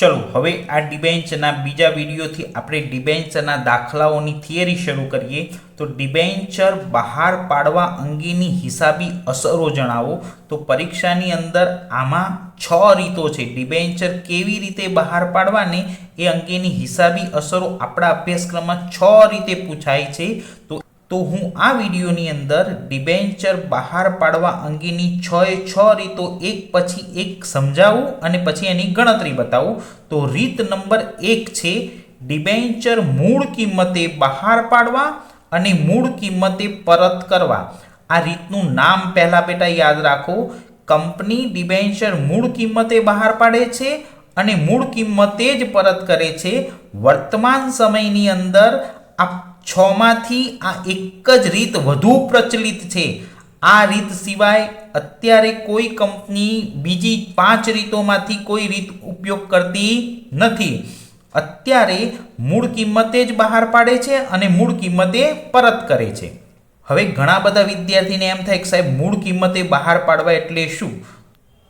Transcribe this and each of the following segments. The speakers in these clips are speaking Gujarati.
ચલો, હવે આ ડિબેન્ચરના બીજા વિડીયોથી આપણે ડિબેન્ચરના દાખલાઓની થિયરી શરૂ કરીએ. તો ડિબેન્ચર બહાર પાડવા અંગેની હિસાબી અસરો જણાવો. તો પરીક્ષાની અંદર આમાં છ રીતો છે. ડિબેન્ચર કેવી રીતે બહાર પાડવાને એ અંગેની હિસાબી અસરો આપણા અભ્યાસક્રમમાં છ રીતે પૂછાય છે. તો તો હું આ વિડીયોની અંદર ડિબેન્ચર બહાર પાડવા અંગેની છ એ છ રીતો એક પછી એક સમજાવું અને પછી એની ગણતરી બતાવું. તો રીત નંબર એક છે ડિબેન્ચર મૂળ કિંમતે બહાર પાડવા અને મૂળ કિંમતે પરત કરવા. આ રીતનું નામ પહેલાં બેટા યાદ રાખો. કંપની ડિબેન્ચર મૂળ કિંમતે બહાર પાડે છે અને મૂળ કિંમતે જ પરત કરે છે. વર્તમાન સમયની અંદર આ છમાંથી આ એક જ રીત વધુ પ્રચલિત છે. આ રીત સિવાય અત્યારે કોઈ કંપની બીજી પાંચ રીતોમાંથી કોઈ રીત ઉપયોગ કરતી નથી. અત્યારે મૂળ કિંમતે જ બહાર પાડે છે અને મૂળ કિંમતે પરત કરે છે. હવે ઘણા બધા વિદ્યાર્થીને એમ થાય કે સાહેબ, મૂળ કિંમતે બહાર પાડવા એટલે શું?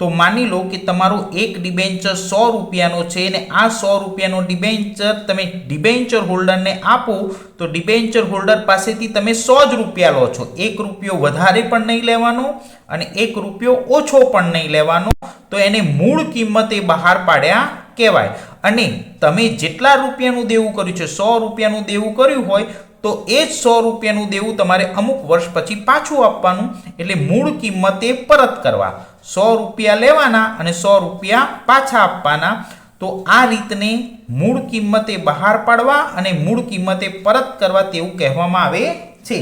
તો માની લો કે તમારો એક ડિબેન્ચર સો રૂપિયાનો છે અને આ સો રૂપિયાનો ડિબેન્ચર તમે ડિબેન્ચર હોલ્ડરને આપો, તો ડિબેન્ચર હોલ્ડર પાસેથી તમે સો જ રૂપિયા લો છો. એક રૂપિયો વધારે પણ નહીં લેવાનો અને એક રૂપિયો ઓછો પણ નહીં લેવાનો. તો એને મૂળ કિંમતે બહાર પાડ્યા કહેવાય. અને તમે જેટલા રૂપિયાનું દેવું કર્યું છે, સો રૂપિયાનું દેવું કર્યું હોય, તો એ જ સો રૂપિયાનું દેવું તમારે અમુક વર્ષ પછી પાછું આપવાનું. એટલે મૂળ કિંમતે પરત કરવા. સો રૂપિયા લેવાના અને સો રૂપિયા પાછા આપવાના. તો આ રીતને મૂળ કિંમતે બહાર પાડવા અને મૂળ કિંમતે પરત કરવા તેવું કહેવામાં આવે છે.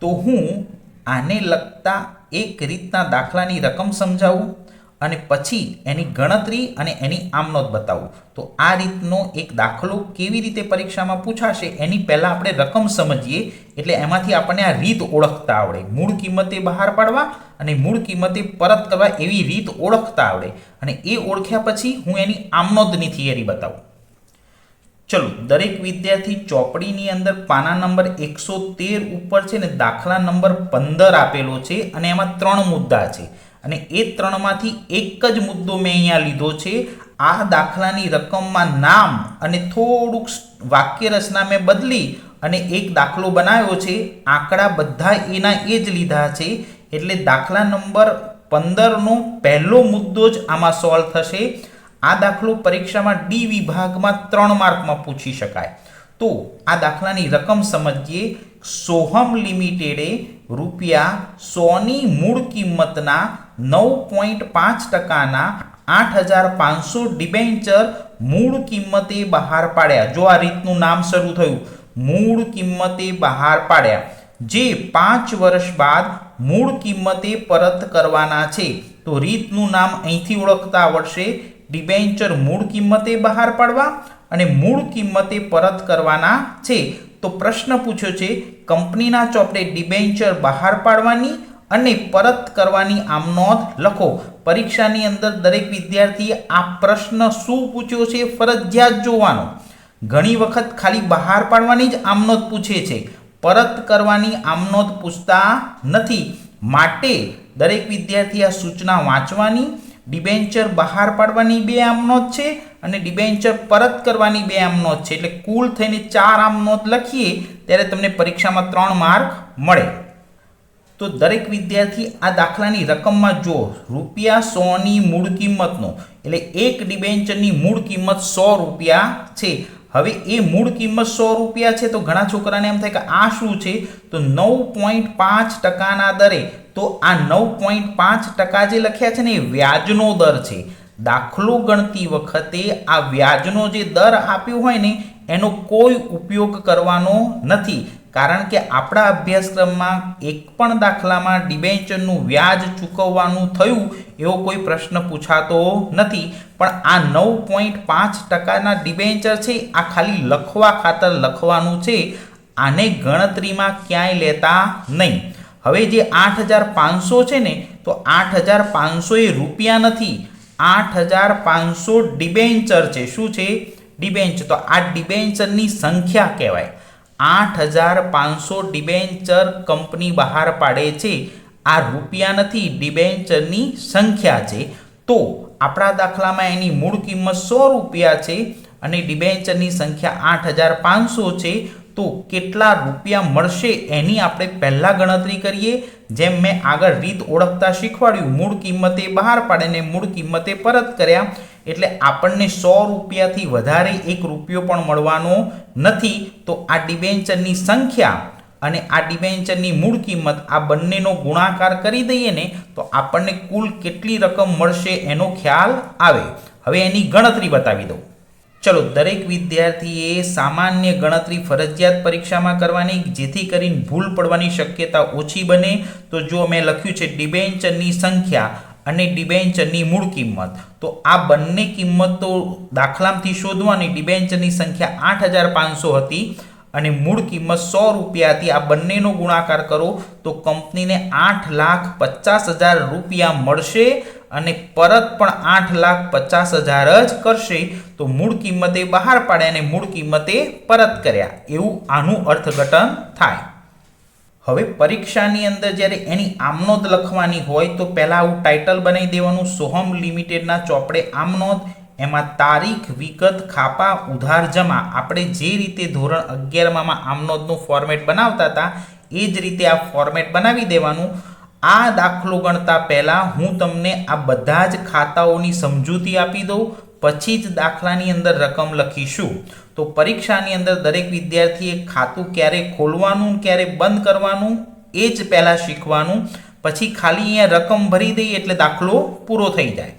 તો હું આને લગતા એક રીતના દાખલાની રકમ સમજાવું. અને પછી એની ગણતરી અને એની આમનોંધ બતાવું. તો આ રીતનો એક દાખલો કેવી રીતે પરીક્ષામાં પૂછાશે એની પહેલાં આપણે રકમ સમજીએ. એટલે એમાંથી આપણને આ રીત ઓળખતા આવડે. મૂળ કિંમતે બહાર પાડવા અને મૂળ કિંમતે પરત કરવા એવી રીત ઓળખતા આવડે. અને એ ઓળખ્યા પછી હું એની આમનોંધની થિયરી બતાવું. ચલો, દરેક વિદ્યાર્થી ચોપડીની અંદર પાના નંબર એકસો તેર ઉપર છે ને દાખલા નંબર પંદર આપેલો છે અને એમાં ત્રણ મુદ્દા છે. અને એ ત્રણમાંથી એક જ મુદ્દો મેં અહીંયા લીધો છે. આ દાખલાની રકમમાં નામ અને થોડુંક વાક્ય રચના મેં બદલી અને એક દાખલો બનાવ્યો છે. આંકડા બધા એના એ જ લીધા છે. એટલે દાખલા નંબર પંદરનો પહેલો મુદ્દો જ આમાં સોલ્વ થશે. આ દાખલો પરીક્ષામાં ડી વિભાગમાં ત્રણ માર્કમાં પૂછી શકાય. તો આ દાખલાની રકમ સમજીએ. સોહમ લિમિટેડે રૂપિયા સોની મૂળ કિંમતના નવ પોઈન્ટ પાંચ ટકાના આઠ હજાર પાંચસો ડિબેન્ચર મૂળ કિંમતે બહાર પાડ્યા. જો આ રીતનું નામ શરૂ થયું, મૂળ કિંમતે બહાર પાડ્યા. જે પાંચ વર્ષ બાદ મૂળ કિંમતે પરત કરવાના છે, તો રીતનું નામ અહીંથી ઓળખતા આવડશે. ડિબેન્ચર મૂળ કિંમતે બહાર પાડવા અને મૂળ કિંમતે પરત કરવાના છે. તો પ્રશ્ન પૂછ્યો છે, કંપનીના ચોપડે ડિબેન્ચર બહાર પાડવાની અને પરત કરવાની આમ નોંધ લખો. પરીક્ષાની અંદર દરેક વિદ્યાર્થીએ આ પ્રશ્ન શું પૂછ્યો છે ફરજિયાત જોવાનો. ઘણી વખત ખાલી બહાર પાડવાની જ આમનોંધ પૂછે છે. પરત કરવાની આમનોંધ પૂછતા નથી. માટે દરેક વિદ્યાર્થી આ સૂચના વાંચવાની, ડિબેન્ચર બહાર પાડવાની બે આમનોંધ છે અને ડિબેન્ચર પરત કરવાની બે આમનોંધ છે. એટલે કુલ થઈને ચાર આમનોંધ લખીએ, ત્યારે તમને પરીક્ષામાં ત્રણ માર્ક મળે. તો દરેક વિદ્યાર્થી આ દાખલાની રકમમાં જો રૂપિયા સોની મૂળ કિંમતનો. એટલે એક ડિબેન્ચરની મૂળ કિંમત સો રૂપિયા છે. હવે એ મૂળ કિંમત સો રૂપિયા છે તો ઘણા છોકરાને એમ થાય કે આ શું છે? તો નવ પોઈન્ટ પાંચ ટકાના દરે. તો આ નવ પોઈન્ટ પાંચ ટકા જે લખ્યા છે ને એ વ્યાજનો દર છે. દાખલો ગણતી વખતે આ વ્યાજનો જે દર આપ્યો હોય ને એનો કોઈ ઉપયોગ કરવાનો નથી. કારણ કે આપણા અભ્યાસક્રમમાં એક પણ દાખલામાં ડિબેન્ચરનું વ્યાજ ચૂકવવાનું થયું એવો કોઈ પ્રશ્ન પૂછાતો નથી. પણ આ નવ પોઈન્ટ પાંચ ટકાના ડિબેન્ચર છે, આ ખાલી લખવા ખાતર લખવાનું છે. આને ગણતરીમાં ક્યાંય લેતા નહીં. હવે જે આઠ હજાર પાંચસો છે ને, તો આઠ હજાર પાંચસો એ રૂપિયા નથી. આઠ હજાર પાંચસો ડિબેન્ચર છે. શું છે? ડિબેન્ચર તો આ ડિબેન્ચરની સંખ્યા કહેવાય. આઠ હજાર પાંચસો ડિબેન્ચર કંપની બહાર પાડે છે. આ રૂપિયા નથી, ડિબેન્ચરની સંખ્યા છે. તો આપણા દાખલામાં એની મૂળ કિંમત સો રૂપિયા છે અને ડિબેન્ચરની સંખ્યા આઠ હજાર પાંચસો છે. તો કેટલા રૂપિયા મળશે એની આપણે પહેલાં ગણતરી કરીએ. જેમ મેં આગળ રીત ઓળખતા શીખવાડ્યું, મૂળ કિંમતે બહાર પાડીને મૂળ કિંમતે પરત કર્યા. એટલે આપણને સો રૂપિયાથી વધારે એક રૂપિયો પણ મળવાનો નથી, તો આ ડિબેન્ચરની સંખ્યા અને આ ડિબેન્ચરની મૂળ કિંમત આ બંનેનો ગુણાકાર કરી દઈએ ને, તો આપણને કુલ કેટલી રકમ મળશે એનો ખ્યાલ આવે. હવે એની ગણતરી બતાવી દઉં. ચલો, દરેક વિદ્યાર્થીએ સામાન્ય ગણતરી ફરજિયાત પરીક્ષામાં કરવાની, જેથી કરીને ભૂલ પડવાની શક્યતા ઓછી બને. તો જો મેં લખ્યું છે ડિબેન્ચરની સંખ્યા અને ડિબેન્ચરની મૂળ કિંમત. તો આ બંને કિંમતો દાખલામાંથી શોધવાની ડિબેન્ચરની સંખ્યા આઠ હજાર પાંચસો હતી અને મૂળ કિંમત સો રૂપિયા હતી. આ બંનેનો ગુણાકાર કરો તો કંપનીને આઠ લાખ પચાસ હજાર રૂપિયા મળશે અને પરત પણ આઠ લાખ પચાસ હજાર જ કરશે. તો મૂળ કિંમતે બહાર પાડ્યા અને મૂળ કિંમતે પરત કર્યા. એવું આનું અર્થઘટન થાય. હવે પરીક્ષાની અંદર જ્યારે એની આમનોંધ લખવાની હોય તો પહેલાં આવું ટાઇટલ બનાવી દેવાનું. સોહમ લિમિટેડના ચોપડે આમનોંધ એમાં તારીખ, વિગત, ખાપા, ઉધાર જમા. આપણે જે રીતે ધોરણ અગિયારમાં આમનોંધનું ફોર્મેટ બનાવતા હતા, એ જ રીતે આ ફોર્મેટ બનાવી દેવાનું. આ દાખલો ગણતા પહેલાં હું તમને આ બધા જ ખાતાઓની સમજૂતી આપી દઉં. પછી જ દાખલાની અંદર રકમ લખીશું. તો પરીક્ષાની અંદર દરેક વિદ્યાર્થીએ ખાતું ક્યારે ખોલવાનું, ક્યારે બંધ કરવાનું, એ જ પહેલાં શીખવાનું. પછી ખાલી અહીંયા રકમ ભરી દઈએ એટલે દાખલો પૂરો થઈ જાય.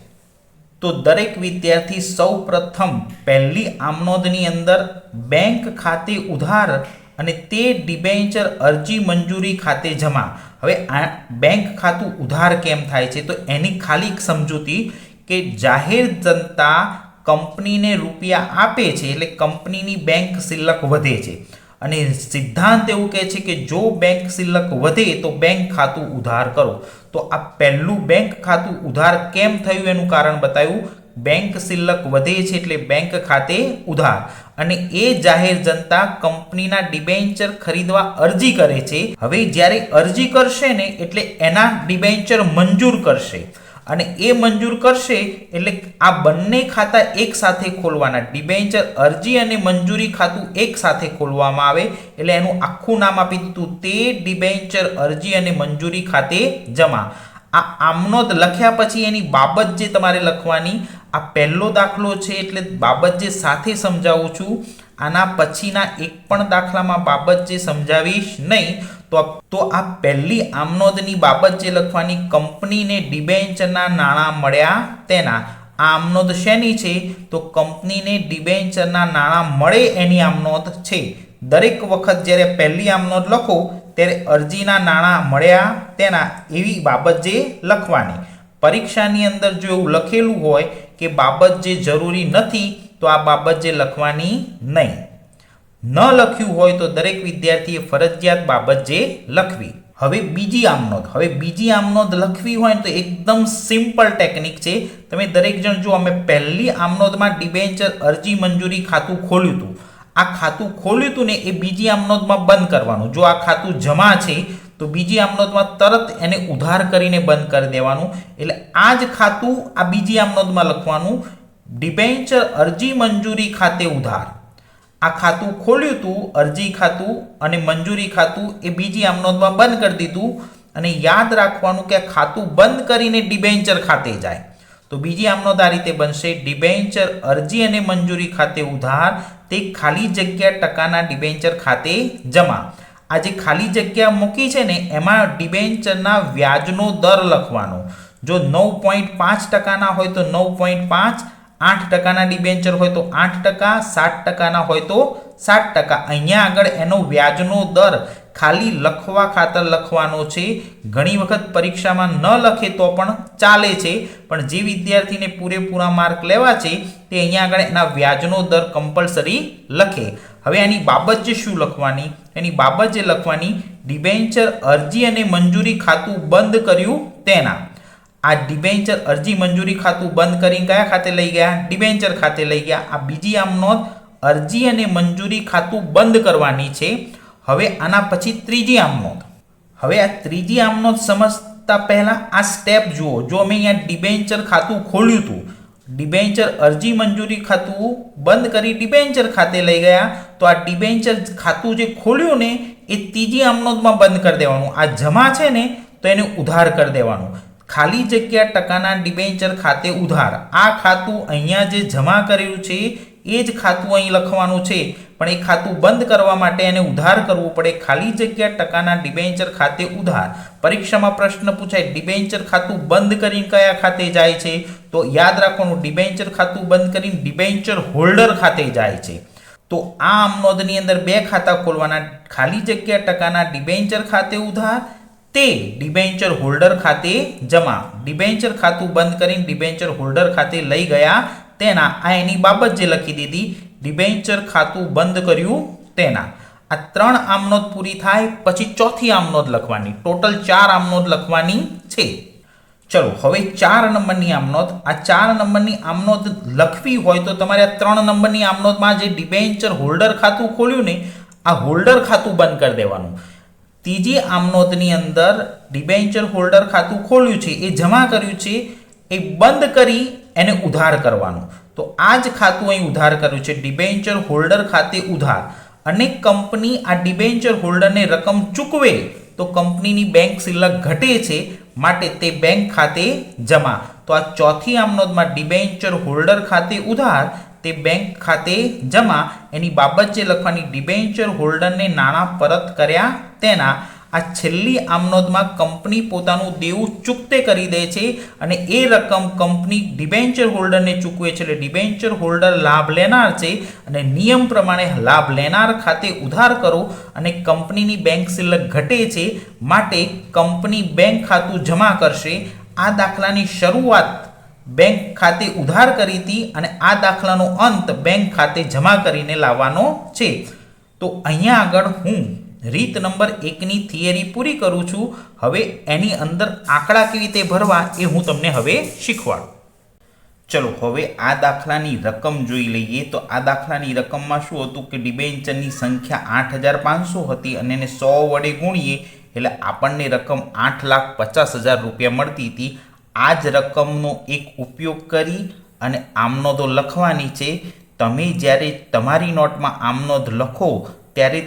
તો દરેક વિદ્યાર્થી સૌ પ્રથમ પહેલી આમનોદની અંદર બેંક ખાતે ઉધાર અને તે ડિબેન્ચર અરજી મંજૂરી ખાતે જમા. હવે આ બેંક ખાતું ઉધાર કેમ થાય છે? તો એની ખાલી સમજૂતી કે જાહેર જનતા કંપનીને રૂપિયા આપે છે એટલે કંપનીની બેંક સિલ્લક વધે છે. અને સિદ્ધાંત એવું કહે છે કે જો બેંક શિલ્લક વધે તો બેંક ખાતું ઉધાર કરો. તો આ પહેલું બેંક ખાતું ઉધાર કેમ થયું એનું કારણ બતાવ્યું બેંક શિલ્લક વધે છે એટલે બેંક ખાતે ઉધાર. અને એ જાહેર જનતા કંપનીના ડિબેન્ચર ખરીદવા અરજી કરે છે. હવે જ્યારે અરજી કરશે ને એટલે એના ડિબેન્ચર મંજૂર કરશે. અને એ મંજૂર કરશે એટલે આ બંને ખાતા એક સાથે ખોલવાના. ડિબેન્ચર અરજી અને મંજૂરી ખાતું એક સાથે ખોલવામાં આવે એટલે એનું આખું નામ આપી દીધું. તે ડિબેન્ચર અરજી અને મંજૂરી ખાતે જમા. આ આમનો લખ્યા પછી એની બાબત જે તમારે લખવાની, આ પહેલો દાખલો છે એટલે બાબત જે સાથે સમજાવું છું. આના પછીના એક પણ દાખલામાં બાબત જે સમજાવીશ નહીં, તો તો આ પહેલી આમનોદની બાબત જે લખવાની કંપનીને ડિબેન્ચરના નાણાં મળ્યા તેના. આ આમનોદ શેની છે? તો કંપનીને ડિબેન્ચરના નાણાં મળે એની આમનોદ છે. દરેક વખત જ્યારે પહેલી આમનોદ લખો, ત્યારે અરજીના નાણાં મળ્યા તેના એવી બાબત જે લખવાની. પરીક્ષાની અંદર જો એવું લખેલું હોય કે બાબત જે જરૂરી નથી તો આ બાબત જે લખવાની નહીં. ન લખ્યું હોય તો દરેક વિદ્યાર્થીએ ફરજિયાત બાબત જે લખવી. હવે બીજી આમનોંધ હવે બીજી આમનોંધ લખવી હોય તો એકદમ સિમ્પલ ટેકનિક છે. તમે દરેક જણ જો અમે પહેલી આમનોંધમાં ડિબેન્ચર, અરજી, મંજૂરી, ખાતું ખોલ્યું હતું. આ ખાતું ખોલ્યું હતું ને એ બીજી આમનોંધમાં બંધ કરવાનું. જો આ ખાતું જમા છે, તો બીજી આમનોંધમાં તરત એને ઉધાર કરીને બંધ કરી દેવાનું. એટલે આ જ ખાતું આ બીજી આમનોંધમાં લખવાનું. ડિબેન્ચર અરજી મંજૂરી ખાતે ઉધાર. આ ખાતું ખોલ્યું હતું અરજી ખાતું અને મંજૂરી ખાતું એ બીજી આમનોદમાં બંધ કરી દીધું અને યાદ રાખવાનું કે ખાતું બંધ કરીને ડિબેન્ચર ખાતે જાય. તો બીજી આમનોદ આ રીતે બનશે, ડિબેન્ચર અરજી અને મંજૂરી ખાતે ઉધાર તે ખાલી જગ્યા ટકાના ડિબેન્ચર ખાતે જમા. આ જે ખાલી જગ્યા મૂકી છે ને, એમાં ડિબેન્ચરના વ્યાજનો દર લખવાનો. જો નવ પોઈન્ટ પાંચ ટકાના હોય તો નવ પોઈન્ટ પાંચ આઠ ટકાના ડિબેન્ચર હોય તો આઠ ટકા, સાત ટકાના હોય તો સાત ટકા. અહીંયા આગળ એનો વ્યાજનો દર ખાલી લખવા ખાતર લખવાનો છે. ઘણી વખત પરીક્ષામાં ન લખે તો પણ ચાલે છે. પણ જે વિદ્યાર્થીને પૂરેપૂરા માર્ક લેવા છે, તે અહીંયા આગળ એના વ્યાજનો દર કમ્પલસરી લખે. હવે આની બાબત જે શું લખવાની? એની બાબત જે લખવાની ડિબેન્ચર અરજી અને મંજૂરી ખાતું બંધ કર્યું તેના. આ ડિબેન્ચર અરજી મંજૂરી ખાતું બંધ કરી કયા ખાતે લઈ ગયા? ડિબેન્ચર ખાતે લઈ ગયા. આ બીજી આમ નોંધ, અરજી અને મંજૂરી ખાતું બંધ કરવાની છે. હવે આના પછી ત્રીજી આમ નોંધ. હવે આ ત્રીજી આમ નોંધ સમજતા પહેલાં આ સ્ટેપ જુઓ. જો અમે અહીંયા ડિબેન્ચર ખાતું ખોલ્યું હતું ડિબેન્ચર અરજી મંજૂરી ખાતું બંધ કરી ડિબેન્ચર ખાતે લઈ ગયા, તો આ ડિબેન્ચર ખાતું જે ખોલ્યું ને, એ ત્રીજી આમનોંધમાં બંધ કરી દેવાનું. આ જમા છે ને, તો એને ઉધાર કરી દેવાનું. ખાલી જગ્યા ટકાના ડિબેન્ચર ખાતે ઉધાર. આ ખાતું અહીંયા જે જમા કરેલું છે, એ જ ખાતું અહીં લખવાનું છે. પણ એ ખાતું બંધ કરવા માટે એને ઉધાર કરવું પડે. ખાલી જગ્યા ટકાના ડિબેન્ચર ખાતે ઉધાર. પરીક્ષામાં પ્રશ્ન પૂછાય ડિબેન્ચર ખાતું બંધ કરીને કયા ખાતે જાય છે? તો યાદ રાખવાનું ડિબેન્ચર ખાતું બંધ કરીને ડિબેન્ચર હોલ્ડર ખાતે જાય છે. તો આ આમનોંધની અંદર બે ખાતા ખોલવાના. ખાલી જગ્યા ટકાના ડિબેન્ચર ખાતે ઉધાર તે ડિબેન્ચર હોલ્ડર ખાતે જમા. ડિબેન્ચર ખાતું બંધ કરીને ડિબેન્ચર હોલ્ડર ખાતે લઈ ગયા તેના. આ એની બાબત જે લખી દીધી. ડિબેન્ચર ખાતું બંધ કર્યું તેના. આ ત્રણ આમનોદ પૂરી થાય, પછી ચોથી આમનોદ લખવાની. ટોટલ ચાર આમનોદ લખવાની છે. ચલો, હવે ચાર નંબરની આમનોદ આ ચાર નંબરની આમનોદ લખવી હોય તો તમારે આ ત્રણ નંબરની આમનોદમાં જે ડિબેન્ચર હોલ્ડર ખાતું ખોલ્યું ને, આ હોલ્ડર ખાતું બંધ કરી દેવાનું. ત્રીજી આમનોદની અંદર ડિબેન્ચર હોલ્ડર ખાતું ખોલ્યું છે, એ જમા કર્યું છે, એ બંધ કરી એને ઉધાર કરવાનું. તો આ જ ખાતું અહીં ઉધાર કર્યું છે ડિબેન્ચર હોલ્ડર ખાતે ઉધાર. અને કંપની આ ડિબેન્ચર હોલ્ડરને રકમ ચૂકવે, તો કંપનીની બેંક શિલ્લક ઘટે છે, માટે તે બેંક ખાતે જમા. તો આ ચોથી આમનોદમાં ડિબેન્ચર હોલ્ડર ખાતે ઉધાર તે બેંક ખાતે જમા એની બાબત જે લખવાની ડિબેન્ચર હોલ્ડરને નાણાં પરત કર્યા તેના આ છેલ્લી આમનોદમાં કંપની પોતાનું દેવું ચૂકતે કરી દે છે અને એ રકમ કંપની ડિબેન્ચર હોલ્ડરને ચૂકવે છે એટલે ડિબેન્ચર હોલ્ડર લાભ લેનાર છે અને નિયમ પ્રમાણે લાભ લેનાર ખાતે ઉધાર કરો અને કંપનીની બેંક સિલક ઘટે છે માટે કંપની બેંક ખાતું જમા કરશે. આ દાખલાની શરૂઆત બેંક ખાતે ઉધાર કરી હતી અને આ દાખલાનો અંત બેંક ખાતે જમા કરીને લાવવાનો છે. તો અહીંયા આગળ હું રીત નંબર એકની થિયરી પૂરી કરું છું. હવે એની અંદર આંકડા કેવી રીતે ભરવા એ હું તમને હવે શીખવાડું. ચલો, હવે આ દાખલાની રકમ જોઈ લઈએ. તો આ દાખલાની રકમમાં શું હતું કે ડિબેન્ચરની સંખ્યા આઠ હજાર પાંચસો હતી અને એને સો વડે ગુણીએ એટલે આપણને રકમ આઠ લાખ પચાસ હજાર રૂપિયા મળતી હતી. આ જ રકમનો એક ઉપયોગ કરી અને આમનોંધો લખવાની છે. તમે જ્યારે તમારી નોટમાં આમનોંધ લખો, ત્યારે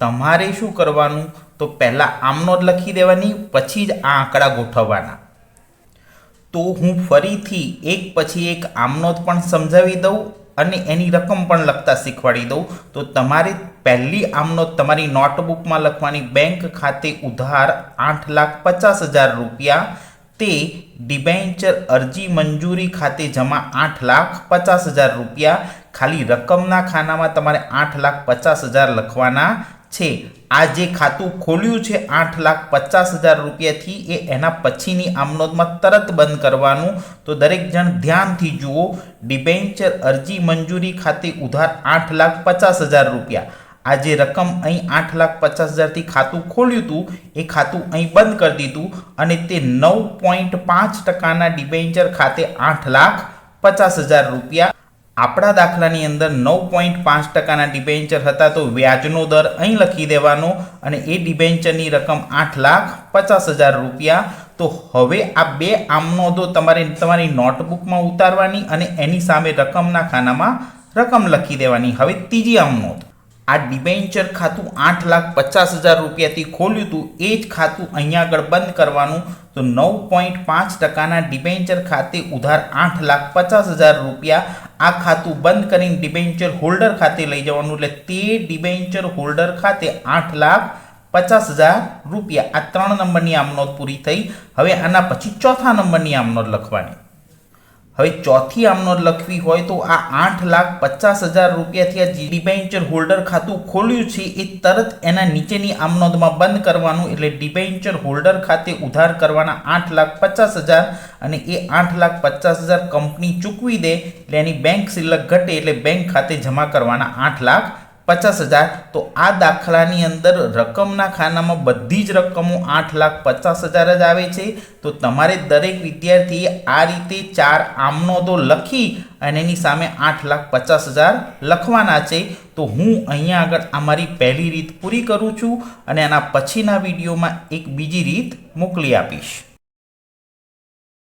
તમારે શું કરવાનું? તો પહેલાં આમનોંધ લખી દેવાની, પછી જ આ આંકડા ગોઠવવાના. તો હું ફરીથી એક પછી એક આમનોંધ પણ સમજાવી દઉં અને એની રકમ પણ લખતા શીખવાડી દઉં. તો તમારે પહેલી આમનોંધ તમારી નોટબુકમાં લખવાની બેંક ખાતે ઉધાર આઠ લાખ પચાસ હજાર રૂપિયા તે ડિબેન્ચર અરજી મંજૂરી ખાતે જમા આઠ લાખ પચાસ હજાર રૂપિયા ખાલી રકમના ખાનામાં તમારે આઠ લાખ પચાસ હજાર લખવાના છે. આ જે ખાતું ખોલ્યું છે આઠ લાખ પચાસ હજાર રૂપિયાથી એ એના પછીની આમનોદમાં તરત બંધ કરવાનું. તો દરેક જણ ધ્યાનથી જુઓ, ડિબેન્ચર અરજી મંજૂરી ખાતે ઉધાર આઠ લાખ પચાસ હજાર રૂપિયા. આ જે રકમ અહીં આઠ લાખ પચાસ હજારથી ખાતું ખોલ્યું હતું. એ ખાતું અહીં બંધ કરી દીધું અને તે નવ પોઈન્ટ પાંચ ટકાના ડિબેન્ચર ખાતે આઠ લાખ પચાસ હજાર રૂપિયા આપણા દાખલાની અંદર નવ પોઈન્ટ પાંચ ટકાના ડિબેન્ચર હતા તો વ્યાજનો દર અહીં લખી દેવાનો અને એ ડિબેન્ચરની રકમ આઠ લાખ પચાસ હજાર રૂપિયા. તો હવે આ બે આમનોંધો તમારે તમારી નોટબુકમાં ઉતારવાની અને એની સામે રકમના ખાનામાં રકમ લખી દેવાની. હવે ત્રીજી આમનોંધ આ ડિબેન્ચર ખાતું આઠ લાખ પચાસ હજાર રૂપિયાથી ખોલ્યું હતું. એ જ ખાતું અહીંયા આગળ બંધ કરવાનું. તો નવ પોઈન્ટ પાંચ ટકાના ડિબેન્ચર ખાતે ઉધાર આઠ લાખ પચાસ હજાર રૂપિયા આ ખાતું બંધ કરીને ડિબેન્ચર હોલ્ડર ખાતે લઈ જવાનું. એટલે તે ડિબેન્ચર હોલ્ડર ખાતે આઠ લાખ પચાસ હજાર રૂપિયા. આ ત્રણ નંબરની આમનોંધ પૂરી થઈ. હવે આના પછી ચોથા નંબરની આમનોંધ લખવાની. હવે ચોથી આમનોંધ લખવી હોય તો આ આઠ લાખ પચાસ હજાર રૂપિયાથી આ ડિબેન્ચર હોલ્ડર ખાતું ખોલ્યું છે, એ તરત એના નીચેની આમનોંધમાં બંધ કરવાનું, એટલે ડિબેન્ચર હોલ્ડર ખાતે ઉધાર કરવાના આઠ લાખ પચાસ હજાર અને એ આઠ લાખ પચાસ હજાર કંપની ચૂકવી દે, એટલે એની બેંક સિલક ઘટે, એટલે બેંક ખાતે જમા કરવાના આઠ લાખ પચાસ હજાર, તો આ દાખલાની અંદર રકમના ખાનામાં બધી જ રકમો આઠ લાખ પચાસ હજાર જ આવે છે. તો તમારે દરેક વિદ્યાર્થીએ આ રીતે ચાર આમનો તો લખી અને એની સામે આઠ લાખ પચાસ હજાર લખવાના છે. તો હું અહીંયા આગળ આ મારી પહેલી રીત પૂરી કરું છું અને આના પછીના વિડીયોમાં એક બીજી રીત મોકલી આપીશ.